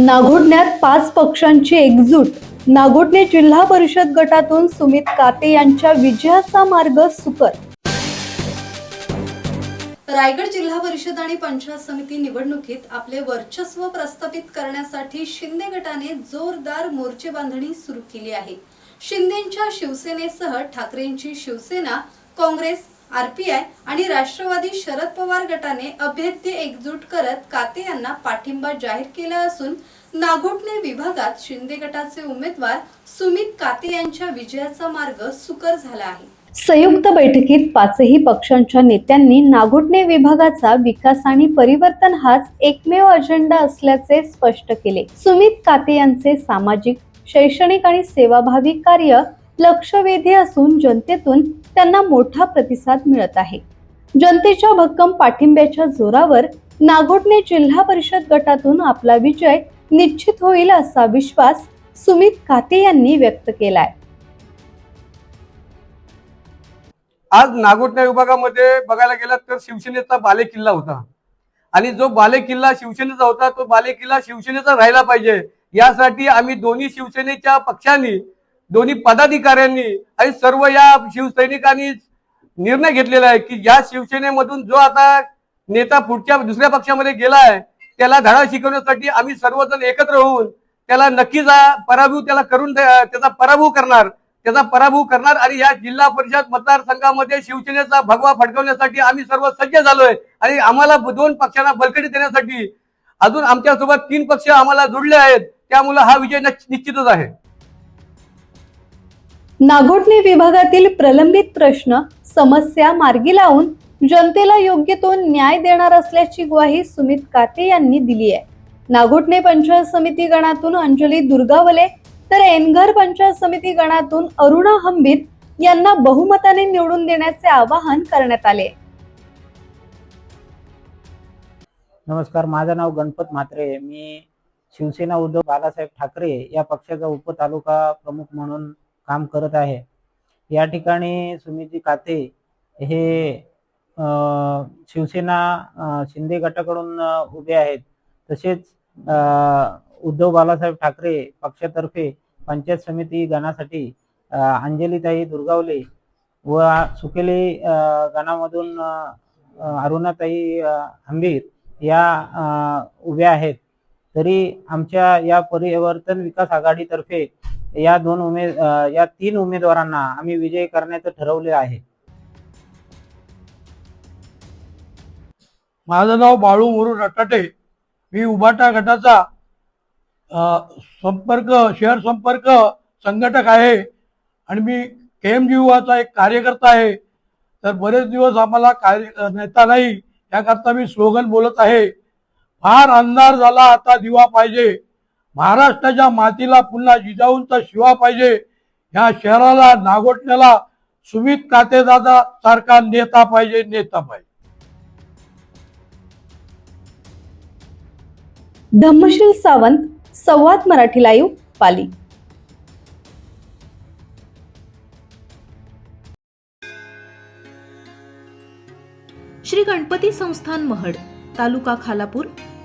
नागोडण्यात पाच पक्षांची एकजूट. नागोडणे जिल्हा परिषद गटातून सुमित काते यांच्या विजयाचा मार्ग सुकर. रायगड जिल्हा परिषद आणि पंचायत समिती निवडणुकीत आपले वर्चस्व प्रस्थापित करण्यासाठी शिंदे गटाने जोरदार मोर्चे बांधणी सुरू केली आहे. शिंदेच्या शिवसेनेसह ठाकरेंची शिवसेना काँग्रेस आरपीआय आणि राष्ट्रवादी शरद पवार गटाने अभेद्य एकजूट करत काते यांना पाठिंबा जाहीर केला असून नागोटणे विभागात शिंदे गटाचे उमेदवार सुमित काते यांच्या विजयाचा मार्ग सुकर झाला आहे. संयुक्त बैठकीत पाचही पक्षांच्या नेत्यांनी नागोटणे विभागाचा विकास आणि परिवर्तन हाच एकमेव अजेंडा असल्याचे स्पष्ट केले. सुमित काते यांचे सामाजिक शैक्षणिक आणि सेवाभावी कार्य लक्षवेधी असून जनतेतून त्यांना मोठा प्रतिसाद मिळत आहे. जनतेच्या भक्कम पाठिंब्याच्या जोरावर नागोठणे जिल्हा परिषद गटातून आपला विजय निश्चित होईल असा विश्वास सुमित काते यांनी व्यक्त केलाय. आज नागोठणे विभागामध्ये बघायला गेलात तर शिवसेनेचा बालेकिल्ला होता. आणि जो बालेकिल्ला शिवसेनेचा होता तो बालेकिल्ला शिवसेनेचा राहिला पाहिजे. यासाठी आम्ही दोन्ही शिवसेनेच्या पक्षांनी दोन्ही पदाधिकाऱ्यांनी आणि सर्व या शिवसैनिकांनी निर्णय घेतलेला आहे की या शिवसेनेमधून जो आता नेता पुढच्या दुसऱ्या पक्षामध्ये गेलाय त्याला धडा शिकवण्यासाठी आम्ही सर्वजण एकत्र होऊन त्याला नक्कीच आ, त्याला करून त्याचा पराभव करणार त्याचा पराभव करणार आणि या जिल्हा परिषद मतदारसंघामध्ये शिवसेनेचा भगवा फडकवण्यासाठी आम्ही सर्व सज्ज झालोय आणि आम्हाला दोन पक्षांना बलकटी देण्यासाठी अजून आमच्यासोबत तीन पक्ष आम्हाला जोडले आहेत त्यामुळे हा विजय निश्चितच आहे. नागोठणे विभागातील प्रलंबित प्रश्न समस्या मार्गी लावून जनतेला योग्य तो न्याय देणार असल्याची ग्वाही सुमित काते यांनी दिली आहे. नागोठणे पंचायत समिती गणातून अंजली दुर्गावले तर एनघर पंचायत समिती गणातून अरुणा हंबीर यांना बहुमताने निवडून देण्याचे आवाहन करण्यात आले. नमस्कार माझं नाव गणपत म्हात्रे मी शिवसेना उद्धव बाळासाहेब ठाकरे या पक्षाचा उपतालुका प्रमुख म्हणून काम करत आहे. या ठिकाणी सुमितजी काते हे शिवसेना शिंदे गटाकडून उभे आहेत. तसेच उद्धव बालासाहेब ठाकरे पक्षातर्फे पंचायत समिती गणासाठी अंजलीताई दुर्गावले व सुकेले गणामधून अरुणाताई हंबीर या उभ्या आहेत. तरी आमच्या या परिवर्तन विकास आघाडीतर्फे या दोन उमेद या तीन उमेदवारांना आम्ही विजयी करण्याचं ठरवले आहे. माझं नाव बाळू मुरू रटाटे. मी उबाटा गटाचा संपर्क शहर संपर्क संघटक आहे आणि मी के एम जीवाचा एक कार्यकर्ता आहे. तर बरेच दिवस आम्हाला कार्य नेता नाही याकरता मी स्लोगन बोलत आहे. फार अंधार झाला आता दिवा पाहिजे. महाराष्ट्राच्या मातीला पुन्हा जिजाऊंचा शिवा पाहिजे. ह्या शहराला नागोठण्याला सुमित कातेदादा सारखा नेता पाहिजे नेता पाहिजे. धम्मशील सावंत संवाद मराठी लाईव्ह पाली. श्री गणपती संस्थान महड तालुका खालापूर